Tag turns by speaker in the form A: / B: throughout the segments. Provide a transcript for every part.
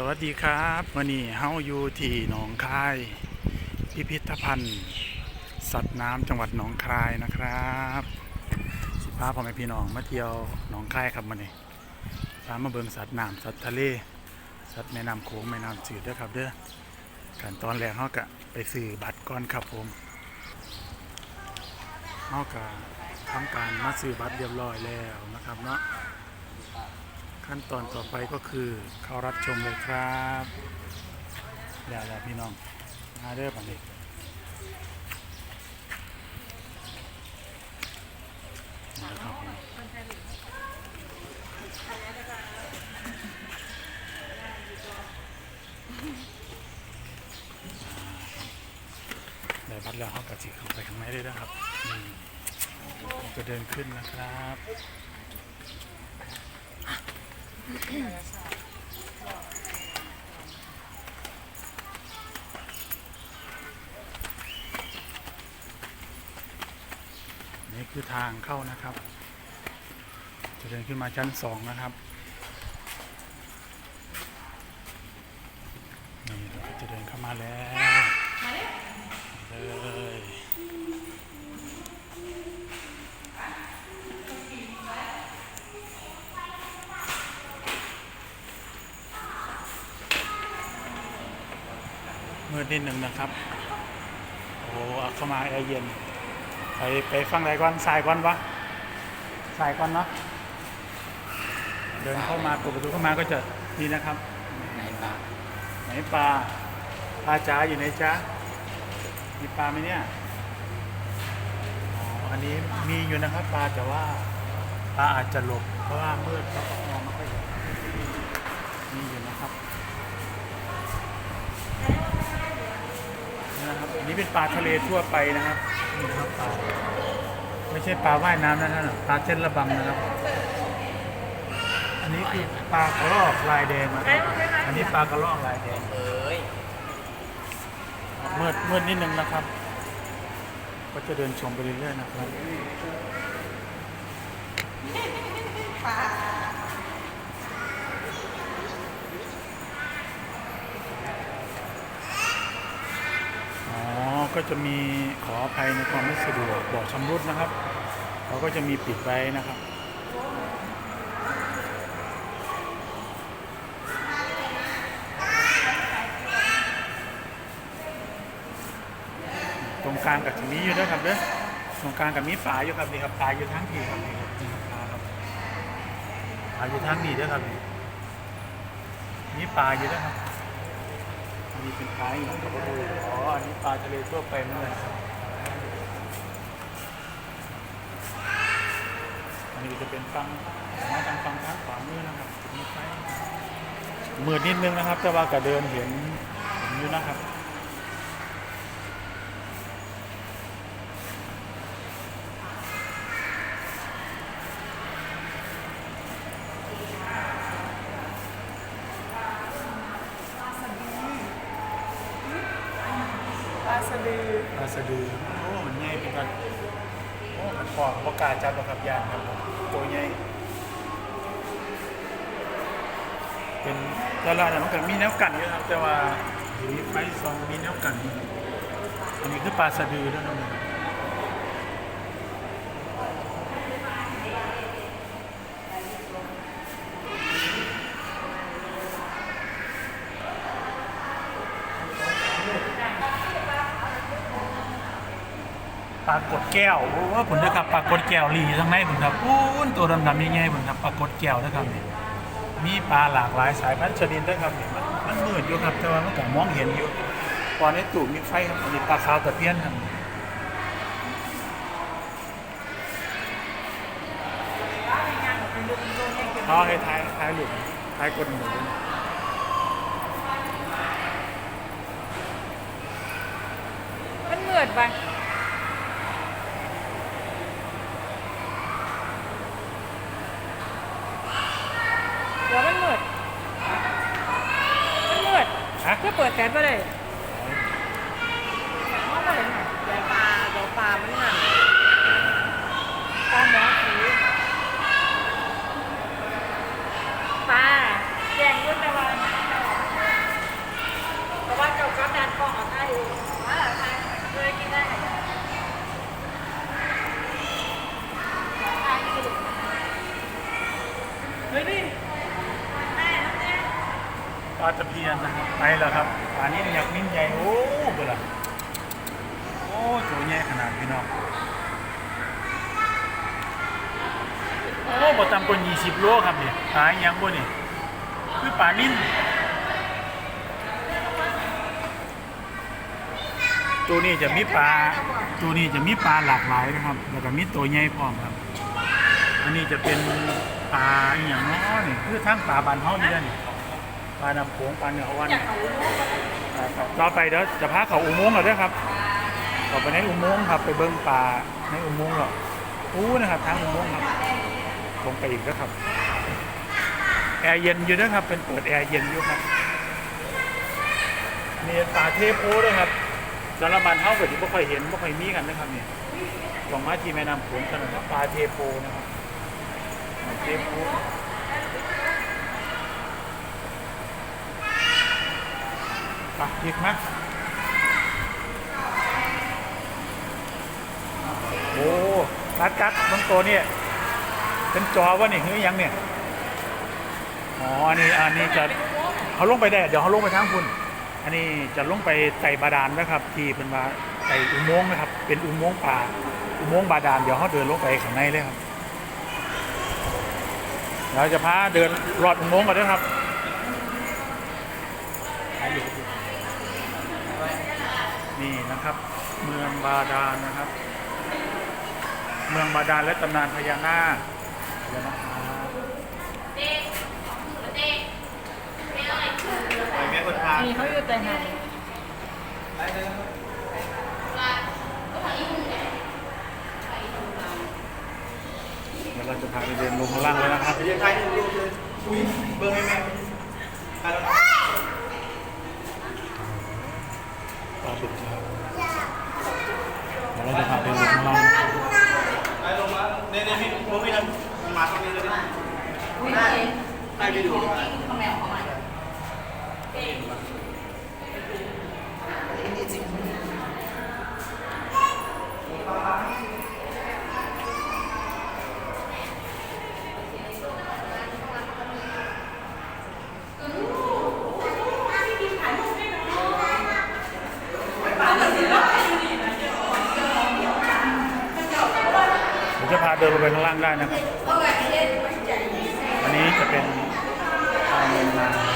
A: สวัสดีครับวันนี้เฮาอยู่ที่หนองคาย พิพิธภัณฑ์ สัตว์น้ำจังหวัดหนองคายนะครับสิพาพ่อแม่พี่น้องมาเที่ยวหนองคายครับวันนี้พามาเบิ่งสัตว์น้ำสัตว์ทะเล สัตว์แม่น้ำโขงแม่น้ำจืดด้อครับเด้อการตอนแรกเฮาก็ไปซื้อบัตรก่อนครับผมเฮาก็ทำการมาซื้อบัตรเรียบร้อยแล้วนะครับเนาะ ขั้นตอนต่อไปก็คือเข้ารับชมเลยครับอย่าอย่าพี่น้องมาเด้อปันนี้นะครับผมได้บัตรแล้วเขากระจิเข้าไปข้างในได้นะครับผมจะเดินขึ้นนะครับ นี่คือทางเข้านะครับ จะเดินขึ้นมาชั้นสองนะครับ นี่เราก็จะเดินเข้ามาแล้วเลย มืดนิดหนึ่งนะครับ โอ้เอาเข้ามาแอร์เย็น ไปไปฟังไหนก่อนสายก่อนวะสายก่อนเนาะ เดินเข้ามาเปิดประตูเข้ามาก็จะนี่นะครับ
B: ไหนปลา
A: ไหนปลา ปลาจ๋าอยู่ไหนจ๊ะ มีปลาไหมเนี่ย อ๋อ อันนี้มีอยู่นะครับ ปลาแต่ว่าปลาอาจจะหลบเพราะว่ามืดเขาก็มองไม่ค่อยเห็นมีอยู่นะครับ นี่นะครับอันนี้เป็นปลาทะเลทั่วไปนะครับนี่นะครับปลาไม่ใช่ปลาว่ายน้ำนะท่านน่ะปลาเส้นระบำนะครับ อันนี้คือปลากระรอกลายแดงนะครับอันนี้ปลากระรอกลายแดง
B: เอ้ย
A: มืดมืดนิดนึงนะครับ ก็จะเดินชมไปเรื่อยๆนะครับอ๋อ ก็จะมีขออภัยในความไม่สะดวกบอกชำรุดนะครับเขาก็จะมีปิดไว้นะครับตรงกลางกับมีอยู่ด้วยครับเด้อตรงกลางกับมีฝาอยู่ครับนี่ครับปลาอยู่ทั้งทีครับนี่ครับนี่ครับปลาอยู่ทั้งนี้ด้วยครับนี่มีปลาอยู่ด้วยครับ อันนี้เป็นปลาอย่างกับดูอ๋อ อันนี้ปลาทะเลทั่วไปเหมือนกันครับอันนี้จะเป็นฟังมาทางฟังทางขวามือนะครับมืดนิดนึงนะครับ แต่ว่าก็เดินเห็นเห็นอยู่นะครับ
C: สะดือ
A: ปลาสะดือโอ้มันใหญ่เป็นกันโอ้มันปอกประกล้าศจับหรอกครับยานครับผมตัวใหญ่เป็นตลาดนะมันก็มีแนวกันอยู่ครับ แต่ว่ามีไฟซองมีแนวกันอยู่อันนี้คือปลาสะดือด้วยนะครับ ปลากดแก้วว่าผลนะครับปลากดแก้วหลีทั้งในผลครับอู้นตัวดำๆใหญ่ๆผลครับปลากดแก้วนะครับนี่มีปลาหลากหลายสายพันธุ์ชนิดด้วยครับนี่มันมันมืดอยู่ครับแต่ว่ามันก็มองเห็นอยู่ตอนนี้ตู่มีไฟครับอันนี้ปลาขาวตะเพียนครับเอาให้ท้ายท้ายหลุมท้ายกดหมู
C: มันเหมือดไปเดี๋ยวมันเหมือดมันเหมือด
A: ฮะ
C: ก็เปิดแก๊สไปเลยมองมาเลยหน่อย
B: เดี๋ยวปลาเดี๋ยวปลามันหนัก
C: ตามหมอสีปลาแกงด้วยตะวัน
A: ปลาตะเพียนนะครับไปแล้วครับปลานี้อยากมิ้นใหญ่โอ้เบื่อละโอ้ตัวใหญ่ขนาดพี่น้องโอ้บ่ต่ำกว่า20โลครับเนี่ยปลาอีหยังบ่นี่คือปลานิ่นตัวนี้จะมีปลาตัวนี้จะมีปลาหลากหลายนะครับ แล้วก็มีตัวใหญ่พร้อมครับ อันนี้จะเป็นปลาอีหยังเนาะนี่คือทั้งปลาบานเฮานี่เด้นี่ ปลาดำโขงปลาเนื้ออ่อนต่อไปเดี๋ยวจะพาเขาอุโมงค์เหรอเด้อครับต่อไปในอุโมงค์ครับ ไปเบิ้งปลาในอุโมงค์เหรออู้นะครับทางอุโมงค์ครับลงไปอีกแล้วครับแอร์เย็นอยู่นะครับ เป็นเปิดแอร์เย็นอยู่ครับมีปลาเทโพด้วยครับสารบันเท่ากับที่ไม่ค่อยเห็นไม่ค่อยมีกันนะครับเนี่ยลองมาที่แม่น้ำโขงกันนะครับปลาเทโพนะครับปลาเทโพ ปะอีกไหมโอ้รัดกัดบางตัวเนี่ยเป็นจอวะนี่คือยังเนี่ยอ๋ออันนี้อันนี้จะเขาลงไปได้ เดี๋ยวเขาลงไปทางคุณ อันนี้จะลงไปไต่บาดาลนะครับ ที่เป็นว่าไต่อุโมงค์นะครับ เป็นอุโมงค์ป่าอุโมงค์บาดาลเดี๋ยวเขาเดินลงไปข้างในเลยครับเราจะพาเดินรอดอุโมงค์ก่อนนะครับ นี่นะครับ เมืองบาดาลนะครับ เมืองบาดาลและตำนานพญานาคเดี๋ยวนะครับ
B: ไปแม่คนพา
C: นี่เขาอยู่แต่ไหน
A: เดี๋ยวเราจะพาไปเดินลงข้างล่างเลยนะครับ
B: เดี๋ยวใครดูลูกเลยอุ้ยเบิ้งให้แม่ใครแล้ว
A: ปลาบึกครับเดี๋ยวเราจะพาไปลงข้างล่างนะครับ
B: ไปล งมาในในพี่โมไม่ทำมาตรงนี้เลยดิได้ได้ไปดูดีกว่า
A: เดี๋ยวจะพา เดินลงไปข้างล่างได้นะครับ อันนี้จะเป็นทางลงมา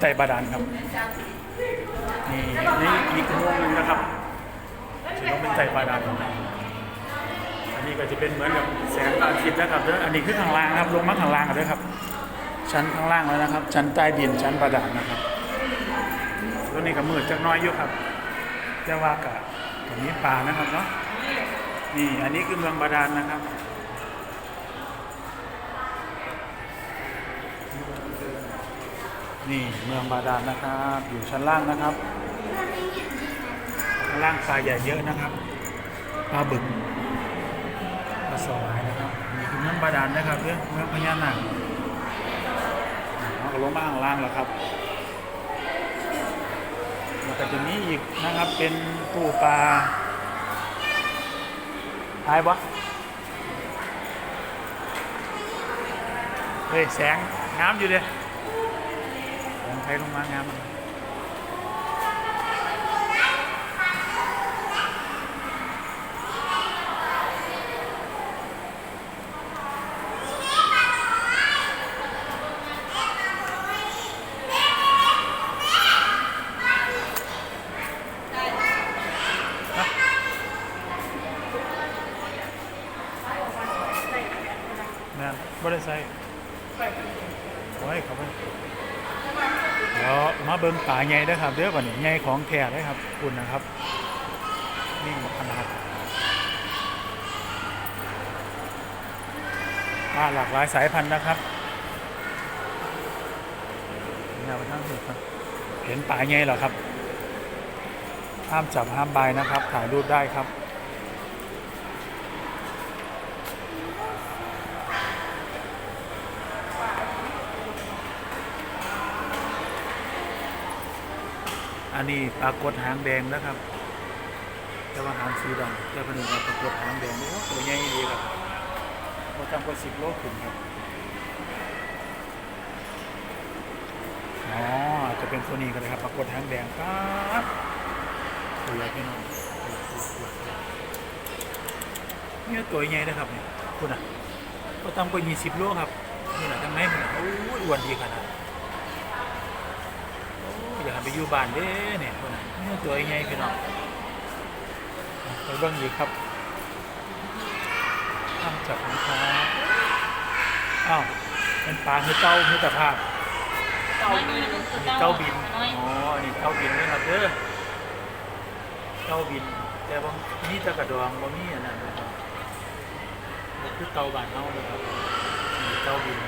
A: ใจบาดาลครับนี่นี่อีกอุมงค์หนึงนะครับจะลงไปไต่บาดาลอันนี้ก็จะเป็นเหมือนกับแสงอาทิตย์นะครับเด้ออันนี้คือข้างล่างครับ ลงมาข้างล่างกันด้วยครับ ชั้นข้างล่างแล้วนะครับ ชั้นใต้ดินชั้นบาดาลนะครับตัวนี้ก็มืดจักหน้อยอยู่ครับแต่ว่ากะตรงนี้ป่านะครับเนาะนี่อันนี้คือเมืองบาดาลนะครับ นี่เมืองบาดาลนะครับ อยู่ชั้นล่างนะครับข้างล่างปลาใหญ่เยอะนะครับปลาบึกปลาสวายนะครับนี่คือเมืองบาดาลนะครับเรื่องเมืองพญานาคเราก็ลงมาข้างล่างแล้วครับแล้วก็จะมีอีกนะครับเป็นตู้ปลาหายปะเฮ้ยแสงงามอยู่เลย ใช้ลงมางามเลยนั่นบ่ได้ใส่โอ้ยเขาไป เดี๋ยวมาเบิ่งป่าใหญ่ด้อครับเด้อบัดนี้ใหญ่ของแท้เลยครับคุณนะครับนี่ขนาดปลาหลากหลายสายพันธุ์นะครับนี่เราไปนั่งดูครับเห็นปลาไงเหรอครับห้ามจับห้ามใบายนะครับถ่ายรูปได้ครับ อันนี้ปรากฏหางแดงนะครับ แต่ว่าหางสีดำแต่คนอื่นเราปรากฏหางแดงโอ้ตัวใหญ่ดีครับเราทำกว่าสิบโลขึ้นครับอ๋อจะเป็นตัวนี้กันเลยครับปรากฏหางแดงครับตัวใหญ่พี่น้องนี่ยตัวใหญ่นะครับเนี่ยคุณอะก็ทำกว่ายี่สิบโลครับนี่แหละทำไมมันอะโอ้ยอ้วนดีขนาด ไปอยู่บ้านเด้เนี่ยคนนี้ตัวใหญ่พี่น้องไปเบิ่งอีกครับทำจากนะครับอ้าวเป็นปลาคือเต้าคือตะภาพ
C: เต้าบิน
A: นนี้เต้าบินอ๋อนนี้เต้าบินนี่ครับเด้อเต้าบิน แต่ว่ามีแตะกระดองบ่มีอันนั้นนะครับคือเต้าบานเฮาเลยครับนนี้เต้าบิน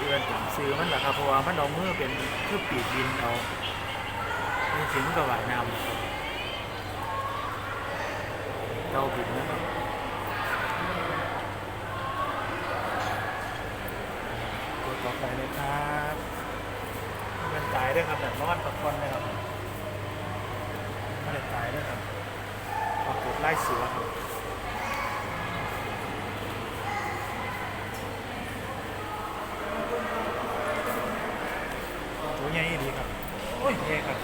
A: นะครับมันอยู่ที่การถึงซื้อมันแหละครับเพราะว่ามันเอามือเป็นเพื่อปีกบินเอาเป็นถึงกับหวายน้ำครับเต้าบินนะครับตัวต่อไปเลยครับมันเป็นตายด้วยครับแบบรอดปักคนนะครับไม่ได้ตายด้วยครับปรากฏไล่เสือครับ ตัวใหญ่ ดีครับ โอ้ยใหญ่ครับ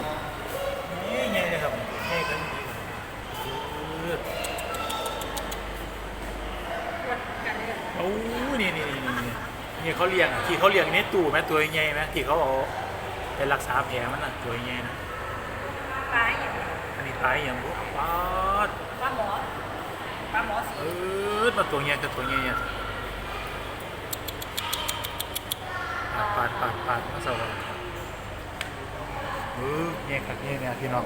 A: นี่ใหญ่เลยครับใหญ่กันดีครับเลือดโอ้ยนี่นี่นี่นี่นี่นี่เขาเลี้ยงอะที่เขาเลี้ยงในตู้ไหมตัวใหญ่ไหมที่เขาเอาไปรักษาแผลมันอะตัวใหญ่นะ
C: ปลาอย่าง
A: อันนี้ตายอย่างบุปาด
C: ปลาหมอปลาหมอสี
A: เออมาตัวใหญ่กับตัวใหญ่เนี่ยปาดปาดปาดมาสวัสดี เออใหญ่ครับใหญ่เนี่ยพี่น้อง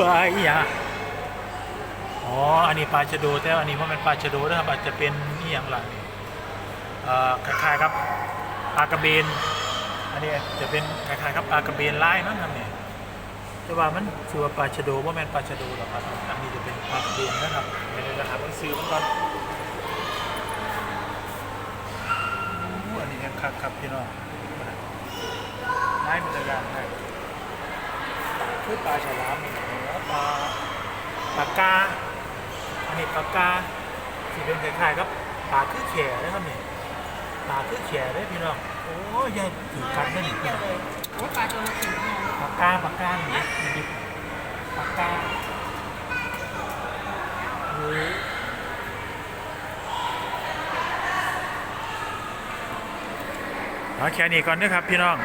A: ว้ายอะอ๋อ อันนี้ปลาชะโดแต่อันนี้เพราะมันปลาชะโดนะครับอาจจะเป็นนี่อย่างไรนี่เอ่อคล้ายๆครับปลากระเบน อันนี้จะเป็นคล้ายๆครับปลากระเบนไลายมั้งครับเนี่ย แต่ว่ามันชื่อว่าปลาชะโดว่าแมนปลาชะโดหรอกครับอันนี้จะเป็นปลากระเบนนะครับเดี๋ยวนะครับต้องซื้อมันก่อนอันนี้ยังคักครับพี่น้องไม้มันจะยางให้คือปลาฉลามนี่นะปลาปลากาอันนี้ปลากาที่เป็นคล้ายๆครับปลาคือแข่นะครับนี่ปลาคือแข่ได้พี่น้องโอ้ยยายถือกันนิพี่น้อง
C: โอ้ปลาตัวละสี่
A: ปลากาปลากาหนี่นี่ปลากาหรือเอาแค่นี้ก่อนนะครับพี่น้อง